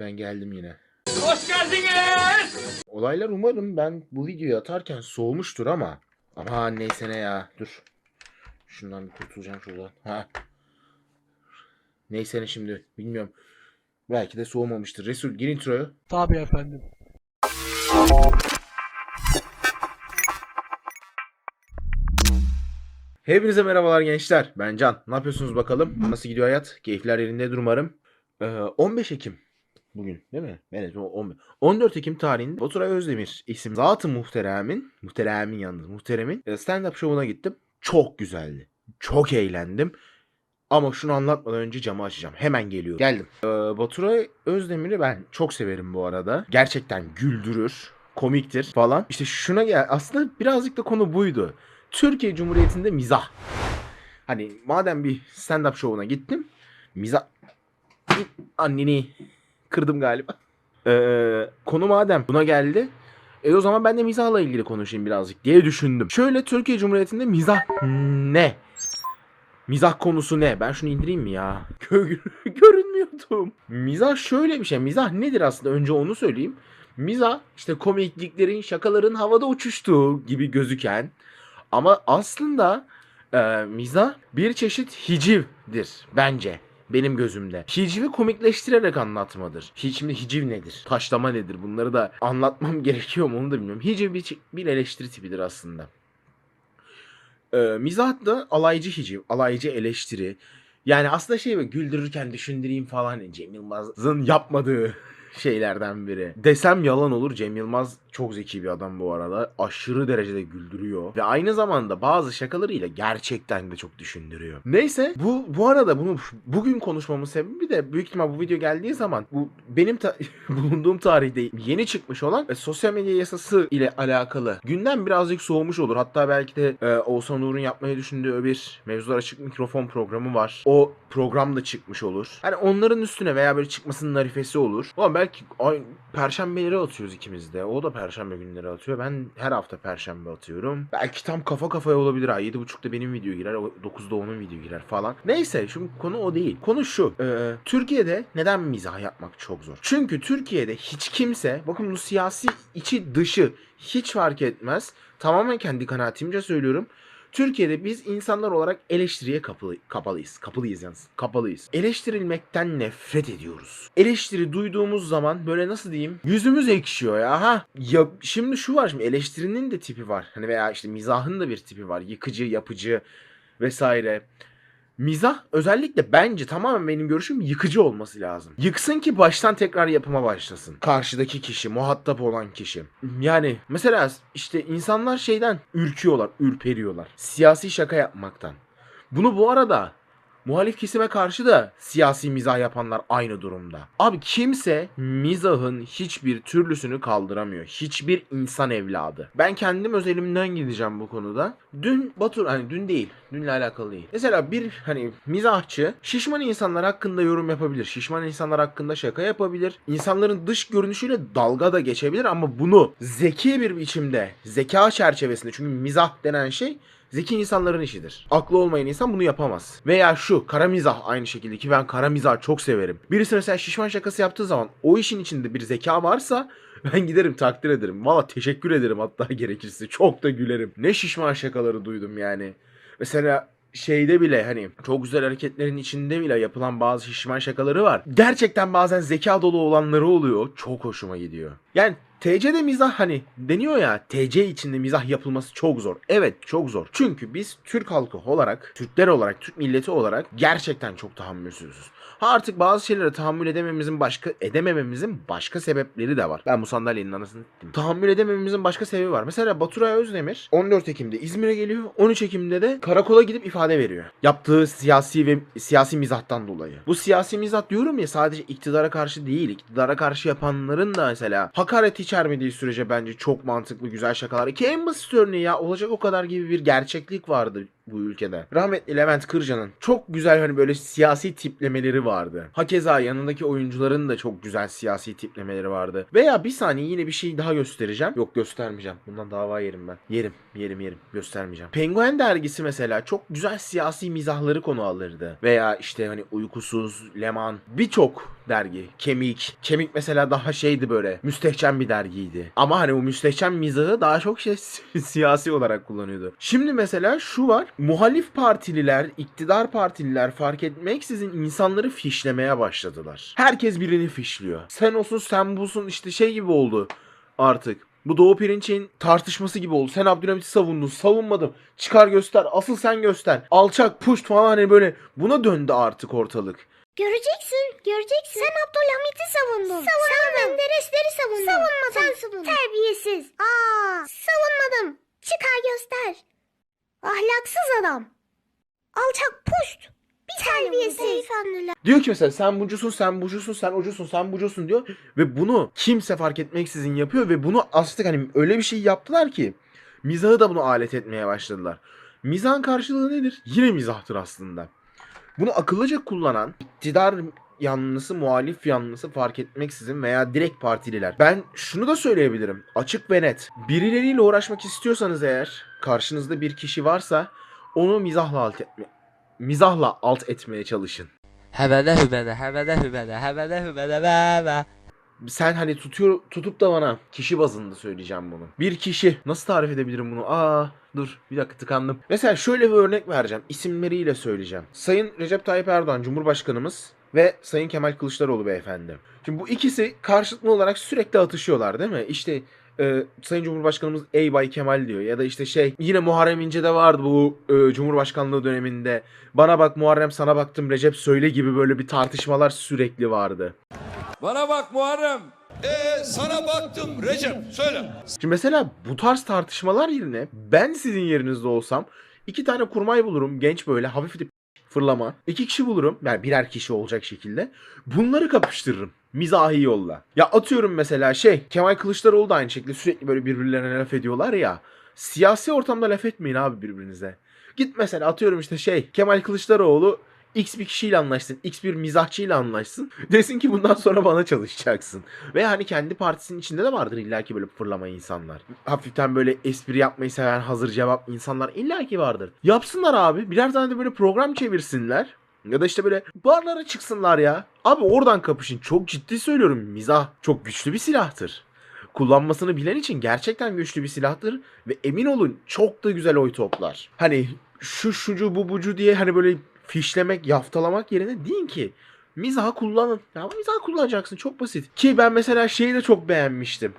Ben geldim yine. Hoş geldiniz. Olaylar umarım ben bu videoyu atarken soğumuştur ama. Ama neyse ne ya. Dur. Şundan bir kurtulacağım şuradan. Ha. Neyse ne şimdi. Bilmiyorum. Belki de soğumamıştır. Resul gir introyu. Tabii efendim. Hepinize merhabalar gençler. Ben Can. Ne yapıyorsunuz bakalım? Nasıl gidiyor hayat? Keyifler yerinde umarım. Ee, 15 Ekim bugün değil mi? Evet o 15. 14 Ekim tarihinde Baturay Özdemir isim Zat-ı Muhterem'in Muhterem'in yalnız Muhterem'in e, stand-up şovuna gittim. Çok güzeldi. Çok eğlendim. Ama şunu anlatmadan önce camı açacağım. Hemen geliyorum. Geldim. Ee, Baturay Özdemir'i ben çok severim bu arada. Gerçekten güldürür. Komiktir falan. İşte şuna gel. Aslında birazcık da konu buydu. Türkiye Cumhuriyeti'nde mizah. Hani madem bir stand-up şovuna gittim. Mizah... Anneni kırdım galiba. Ee, konu madem buna geldi. E o zaman ben de mizahla ilgili konuşayım birazcık diye düşündüm. Şöyle Türkiye Cumhuriyeti'nde mizah ne? Mizah konusu ne? Ben şunu indireyim mi ya? Gö- Görünmüyordum. Mizah şöyle bir şey. Mizah nedir aslında? Önce onu söyleyeyim. Mizah işte komikliklerin, şakaların havada uçuştuğu gibi gözüken ama aslında e, mizah bir çeşit hicivdir bence. Benim gözümde. Hicivi komikleştirerek anlatmadır. Hiç şimdi hiciv nedir? Taşlama nedir? Bunları da anlatmam gerekiyor mu onu da bilmiyorum. Hiciv bir, bir eleştiri tipidir aslında. E, mizah da alaycı hiciv, alaycı eleştiri. Yani aslında şey böyle güldürürken düşündüreyim falan Cem Yılmaz'ın yapmadığı şeylerden biri. Desem yalan olur. Cem Yılmaz çok zeki bir adam bu arada. Aşırı derecede güldürüyor. Ve aynı zamanda bazı şakalarıyla gerçekten de çok düşündürüyor. Neyse bu bu arada bunu bugün konuşmamın sebebi de büyük ihtimal bu video geldiği zaman bu benim ta- bulunduğum tarihte yeni çıkmış olan e, sosyal medya yasası ile alakalı gündem birazcık soğumuş olur. Hatta belki de e, Oğuzhan Uğur'un yapmayı düşündüğü bir mevzular açık mikrofon programı var. O program da çıkmış olur. Hani onların üstüne veya böyle çıkmasının arifesi olur. Ama belki ay, perşembeleri atıyoruz ikimiz de. O da perşembe günleri atıyor. Ben her hafta perşembe atıyorum. Belki tam kafa kafaya olabilir ha. 7.30'da benim video girer. o 9'da onun video girer falan. Neyse şimdi konu o değil. Konu şu. Ee, Türkiye'de neden mizah yapmak çok zor? Çünkü Türkiye'de hiç kimse bakın bu siyasi içi dışı hiç fark etmez. Tamamen kendi kanaatimce söylüyorum. Türkiye'de biz insanlar olarak eleştiriye kapalı, kapalıyız. Kapalıyız yalnız. Kapalıyız. Eleştirilmekten nefret ediyoruz. Eleştiri duyduğumuz zaman böyle nasıl diyeyim? Yüzümüz ekşiyor ya. Ha ya şimdi şu var şimdi eleştirinin de tipi var. Hani veya işte mizahın da bir tipi var. Yıkıcı, yapıcı vesaire. Mizah özellikle bence tamamen benim görüşüm yıkıcı olması lazım. Yıksın ki baştan tekrar yapıma başlasın. Karşıdaki kişi, muhatap olan kişi. Yani mesela işte insanlar şeyden ürküyorlar, ürperiyorlar. Siyasi şaka yapmaktan. Bunu bu arada muhalif kesime karşı da siyasi mizah yapanlar aynı durumda. Abi kimse mizahın hiçbir türlüsünü kaldıramıyor. Hiçbir insan evladı. Ben kendim özelimden gideceğim bu konuda. Dün Batur hani dün değil. Dünle alakalı değil. Mesela bir hani mizahçı şişman insanlar hakkında yorum yapabilir. Şişman insanlar hakkında şaka yapabilir. İnsanların dış görünüşüyle dalga da geçebilir ama bunu zeki bir biçimde, zeka çerçevesinde çünkü mizah denen şey Zeki insanların işidir. Aklı olmayan insan bunu yapamaz. Veya şu kara mizah aynı şekilde ki ben kara mizah çok severim. Birisi mesela şişman şakası yaptığı zaman o işin içinde bir zeka varsa ben giderim takdir ederim. Valla teşekkür ederim hatta gerekirse. Çok da gülerim. Ne şişman şakaları duydum yani. Mesela şeyde bile hani çok güzel hareketlerin içinde bile yapılan bazı şişman şakaları var. Gerçekten bazen zeka dolu olanları oluyor. Çok hoşuma gidiyor. Yani TC'de mizah hani deniyor ya TC içinde mizah yapılması çok zor. Evet çok zor. Çünkü biz Türk halkı olarak, Türkler olarak, Türk milleti olarak gerçekten çok tahammülsüzüz. Ha artık bazı şeylere tahammül edemememizin başka edemememizin başka sebepleri de var. Ben bu sandalyenin anasını ettim. Tahammül edemememizin başka sebebi var. Mesela Baturay Özdemir 14 Ekim'de İzmir'e geliyor. 13 Ekim'de de karakola gidip ifade veriyor. Yaptığı siyasi ve siyasi mizahtan dolayı. Bu siyasi mizah diyorum ya sadece iktidara karşı değil. iktidara karşı yapanların da mesela hakaret içermediği sürece bence çok mantıklı güzel şakalar. Ki en basit örneği ya olacak o kadar gibi bir gerçeklik vardı bu ülkede. Rahmetli Levent Kırca'nın çok güzel hani böyle siyasi tiplemeleri vardı. Hakeza yanındaki oyuncuların da çok güzel siyasi tiplemeleri vardı. Veya bir saniye yine bir şey daha göstereceğim. Yok göstermeyeceğim. Bundan dava yerim ben. Yerim, yerim, yerim. Göstermeyeceğim. Penguen dergisi mesela çok güzel siyasi mizahları konu alırdı. Veya işte hani Uykusuz, Leman birçok dergi. Kemik. Kemik mesela daha şeydi böyle. Müstehcen bir dergiydi. Ama hani o müstehcen mizahı daha çok şey siyasi olarak kullanıyordu. Şimdi mesela şu var. Muhalif partililer, iktidar partililer fark etmeksizin insanları fişlemeye başladılar. Herkes birini fişliyor. Sen olsun sen busun işte şey gibi oldu artık. Bu Doğu Pirinç'in tartışması gibi oldu. Sen Abdülhamit'i savundun. Savunmadım. Çıkar göster. Asıl sen göster. Alçak, puşt falan hani böyle. Buna döndü artık ortalık. Göreceksin, göreceksin. Sen Abdülhamit'i savundun. Savunmadım. Sen Menderesleri savundun. Savunmadım. Sen savundun. Terbiyesiz. Aa. Savunmadım. Çıkar göster. Ahlaksız adam. Alçak puşt. Bir terbiyesiz. Beyefendiler. Diyor ki mesela sen bucusun, sen bucusun, sen ucusun, sen bucusun diyor. Ve bunu kimse fark etmeksizin yapıyor. Ve bunu aslında hani öyle bir şey yaptılar ki. Mizahı da bunu alet etmeye başladılar. Mizahın karşılığı nedir? Yine mizahtır aslında. Bunu akıllıca kullanan iktidar yanlısı, muhalif yanlısı fark etmeksizin veya direkt partililer. Ben şunu da söyleyebilirim. Açık ve net. Birileriyle uğraşmak istiyorsanız eğer karşınızda bir kişi varsa onu mizahla alt etme mizahla alt etmeye çalışın. Hübədə, həbədə hübədə, həbədə hübədə və və. Sen hani tutuyor tutup da bana kişi bazında söyleyeceğim bunu. Bir kişi nasıl tarif edebilirim bunu? Aa dur bir dakika tıkandım. Mesela şöyle bir örnek vereceğim. İsimleriyle söyleyeceğim. Sayın Recep Tayyip Erdoğan Cumhurbaşkanımız ve Sayın Kemal Kılıçdaroğlu beyefendi. Şimdi bu ikisi karşılıklı olarak sürekli atışıyorlar değil mi? İşte e, Sayın Cumhurbaşkanımız ey Bay Kemal diyor ya da işte şey yine Muharrem İnce'de vardı bu e, Cumhurbaşkanlığı döneminde. Bana bak Muharrem sana baktım Recep söyle gibi böyle bir tartışmalar sürekli vardı. Bana bak Muharrem. Ee, sana baktım Recep söyle. Şimdi mesela bu tarz tartışmalar yerine ben sizin yerinizde olsam iki tane kurmay bulurum genç böyle hafif de fırlama. İki kişi bulurum yani birer kişi olacak şekilde. Bunları kapıştırırım mizahi yolla. Ya atıyorum mesela şey Kemal Kılıçdaroğlu da aynı şekilde sürekli böyle birbirlerine laf ediyorlar ya. Siyasi ortamda laf etmeyin abi birbirinize. Git mesela atıyorum işte şey Kemal Kılıçdaroğlu X bir kişiyle anlaşsın, X bir mizahçıyla anlaşsın. Desin ki bundan sonra bana çalışacaksın. Ve hani kendi partisinin içinde de vardır illaki böyle fırlama insanlar. Hafiften böyle espri yapmayı seven hazır cevap insanlar illaki vardır. Yapsınlar abi. Birer tane de böyle program çevirsinler. Ya da işte böyle barlara çıksınlar ya. Abi oradan kapışın. Çok ciddi söylüyorum. Mizah çok güçlü bir silahtır. Kullanmasını bilen için gerçekten güçlü bir silahtır. Ve emin olun çok da güzel oy toplar. Hani şu şucu bu bucu diye hani böyle fişlemek, yaftalamak yerine deyin ki mizahı kullanın. Ya mizahı kullanacaksın çok basit. Ki ben mesela şeyi de çok beğenmiştim.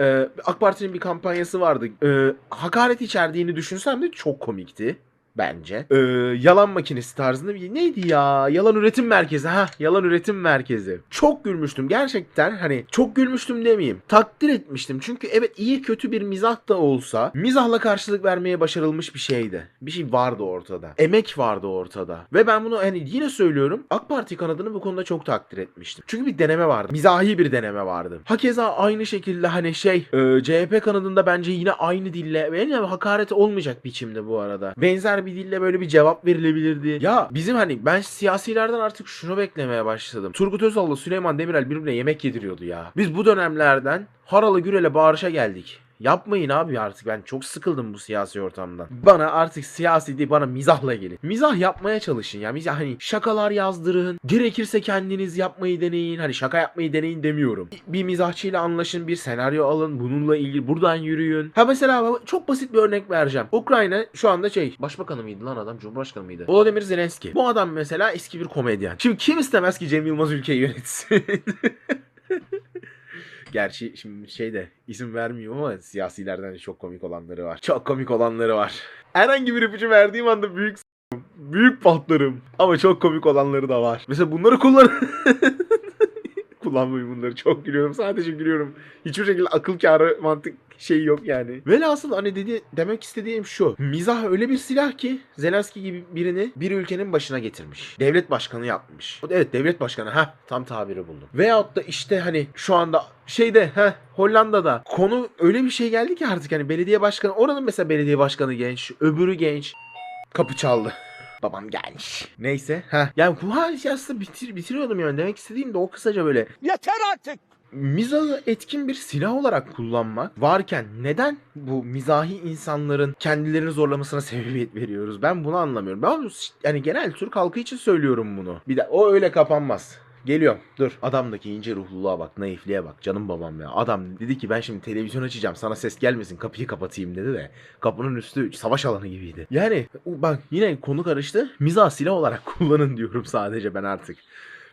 Ee, AK Parti'nin bir kampanyası vardı. Ee, hakaret içerdiğini düşünsem de çok komikti bence. Ee, yalan makinesi tarzında bir neydi ya? Yalan üretim merkezi. Ha, yalan üretim merkezi. Çok gülmüştüm gerçekten. Hani çok gülmüştüm demeyeyim. Takdir etmiştim. Çünkü evet iyi kötü bir mizah da olsa mizahla karşılık vermeye başarılmış bir şeydi. Bir şey vardı ortada. Emek vardı ortada. Ve ben bunu hani yine söylüyorum. AK Parti kanadını bu konuda çok takdir etmiştim. Çünkü bir deneme vardı. Mizahi bir deneme vardı. Hakeza aynı şekilde hani şey e, CHP kanadında bence yine aynı dille yani hakaret olmayacak biçimde bu arada. Benzer bir dille böyle bir cevap verilebilirdi. Ya bizim hani ben siyasilerden artık şunu beklemeye başladım. Turgut Özal'la Süleyman Demirel birbirine yemek yediriyordu ya. Biz bu dönemlerden haralı gürele bağırışa geldik. Yapmayın abi artık ben çok sıkıldım bu siyasi ortamdan. Bana artık siyasi değil bana mizahla gelin. Mizah yapmaya çalışın ya. Mizah hani şakalar yazdırın. Gerekirse kendiniz yapmayı deneyin. Hani şaka yapmayı deneyin demiyorum. Bir mizahçıyla anlaşın bir senaryo alın. Bununla ilgili buradan yürüyün. Ha mesela çok basit bir örnek vereceğim. Ukrayna şu anda şey başbakanı mıydı lan adam cumhurbaşkanı mıydı? Volodymyr Zelenski. Bu adam mesela eski bir komedyen. Şimdi kim istemez ki Cem Yılmaz ülkeyi yönetsin? Gerçi şimdi şey de isim vermiyorum ama siyasilerden de çok komik olanları var. Çok komik olanları var. Herhangi bir ipucu verdiğim anda büyük büyük patlarım. Ama çok komik olanları da var. Mesela bunları kullan kullanmayın bunları. Çok gülüyorum. Sadece gülüyorum. Hiçbir şekilde akıl kârı mantık şey yok yani. Velhasıl hani dedi, demek istediğim şu. Mizah öyle bir silah ki Zelenski gibi birini bir ülkenin başına getirmiş. Devlet başkanı yapmış. Evet devlet başkanı. ha tam tabiri buldum. Veyahut da işte hani şu anda şeyde ha Hollanda'da konu öyle bir şey geldi ki artık hani belediye başkanı oranın mesela belediye başkanı genç, öbürü genç. Kapı çaldı. Babam gelmiş. Neyse. ha. Yani bu hadise aslında bitir, bitiriyordum yani. Demek istediğim de o kısaca böyle. Yeter artık. Mizahı etkin bir silah olarak kullanmak varken neden bu mizahi insanların kendilerini zorlamasına sebebiyet veriyoruz? Ben bunu anlamıyorum. Ben yani genel Türk halkı için söylüyorum bunu. Bir de o öyle kapanmaz. Geliyorum. Dur. Adamdaki ince ruhluluğa bak, naifliğe bak. Canım babam ya. Adam dedi ki ben şimdi televizyon açacağım. Sana ses gelmesin. Kapıyı kapatayım dedi de. Kapının üstü savaş alanı gibiydi. Yani bak yine konu karıştı. Mizah silah olarak kullanın diyorum sadece ben artık.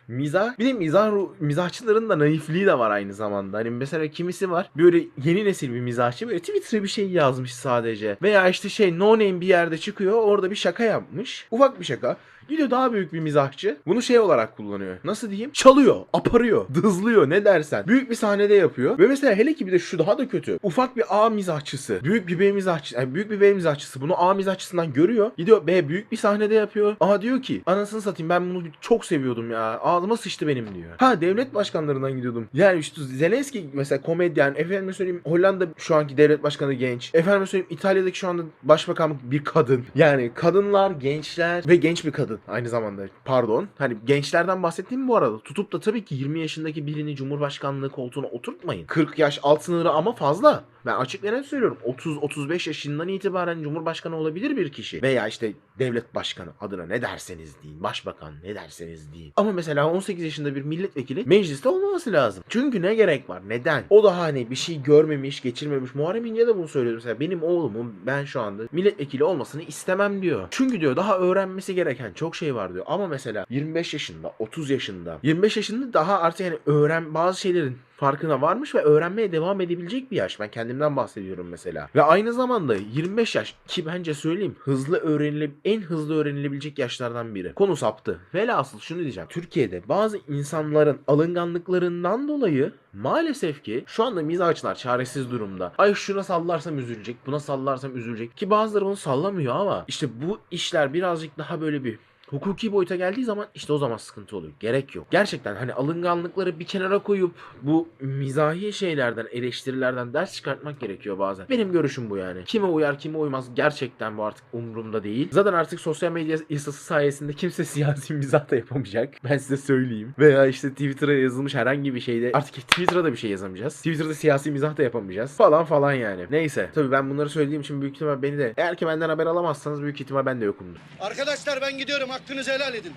Mizah, bir de mizah, mizahçıların da naifliği de var aynı zamanda. Hani mesela kimisi var böyle yeni nesil bir mizahçı böyle Twitter'a bir şey yazmış sadece. Veya işte şey no name bir yerde çıkıyor orada bir şaka yapmış. Ufak bir şaka. Gidiyor daha büyük bir mizahçı. Bunu şey olarak kullanıyor. Nasıl diyeyim? Çalıyor, aparıyor, dızlıyor ne dersen. Büyük bir sahnede yapıyor. Ve mesela hele ki bir de şu daha da kötü. Ufak bir A mizahçısı. Büyük bir B mizahçısı. Yani büyük bir B mizahçısı bunu A mizahçısından görüyor. Gidiyor B büyük bir sahnede yapıyor. A diyor ki anasını satayım ben bunu çok seviyordum ya. Ağzıma sıçtı benim diyor. Ha devlet başkanlarından gidiyordum. Yani işte Zelenski mesela komedyen. Efendim söyleyeyim Hollanda şu anki devlet başkanı genç. Efendim söyleyeyim İtalya'daki şu anda başbakanlık bir kadın. Yani kadınlar, gençler ve genç bir kadın aynı zamanda. Pardon. Hani gençlerden bahsettiğim bu arada. Tutup da tabii ki 20 yaşındaki birini Cumhurbaşkanlığı koltuğuna oturtmayın. 40 yaş alt sınırı ama fazla. Ben açık söylüyorum. 30-35 yaşından itibaren Cumhurbaşkanı olabilir bir kişi. Veya işte devlet başkanı adına ne derseniz deyin. Başbakan ne derseniz deyin. Ama mesela 18 yaşında bir milletvekili mecliste olmaması lazım. Çünkü ne gerek var? Neden? O da hani bir şey görmemiş, geçirmemiş. Muharrem İnce de bunu söylüyor. Mesela benim oğlumun ben şu anda milletvekili olmasını istemem diyor. Çünkü diyor daha öğrenmesi gereken çok şey var diyor. Ama mesela 25 yaşında, 30 yaşında, 25 yaşında daha artık yani öğren bazı şeylerin farkına varmış ve öğrenmeye devam edebilecek bir yaş. Ben kendimden bahsediyorum mesela. Ve aynı zamanda 25 yaş ki bence söyleyeyim hızlı öğrenile en hızlı öğrenilebilecek yaşlardan biri. Konu saptı. Velhasıl şunu diyeceğim. Türkiye'de bazı insanların alınganlıklarından dolayı maalesef ki şu anda mizahçılar çaresiz durumda. Ay şuna sallarsam üzülecek, buna sallarsam üzülecek. Ki bazıları onu sallamıyor ama işte bu işler birazcık daha böyle bir hukuki boyuta geldiği zaman işte o zaman sıkıntı oluyor. Gerek yok. Gerçekten hani alınganlıkları bir kenara koyup bu mizahi şeylerden, eleştirilerden ders çıkartmak gerekiyor bazen. Benim görüşüm bu yani. Kime uyar, kime uymaz gerçekten bu artık umurumda değil. Zaten artık sosyal medya yasası sayesinde kimse siyasi mizah da yapamayacak. Ben size söyleyeyim. Veya işte Twitter'a yazılmış herhangi bir şeyde artık Twitter'a da bir şey yazamayacağız. Twitter'da siyasi mizah da yapamayacağız. Falan falan yani. Neyse. Tabii ben bunları söylediğim için büyük ihtimal beni de eğer ki benden haber alamazsanız büyük ihtimal ben de yokumdur. Arkadaşlar ben gidiyorum. Hakkınızı helal edin.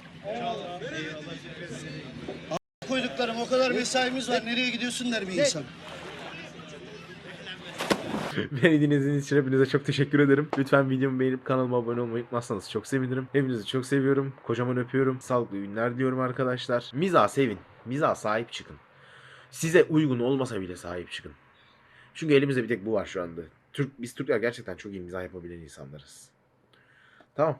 A- koyduklarım o kadar mesaimiz var. Nereye gidiyorsun der bir insan. Beni dinlediğiniz için hepinize çok teşekkür ederim. Lütfen videomu beğenip kanalıma abone olmayı unutmazsanız çok sevinirim. Hepinizi çok seviyorum. Kocaman öpüyorum. Sağlıklı günler diyorum arkadaşlar. Miza sevin. Miza sahip çıkın. Size uygun olmasa bile sahip çıkın. Çünkü elimizde bir tek bu var şu anda. Türk, biz Türkler gerçekten çok iyi mizah yapabilen insanlarız. Tamam.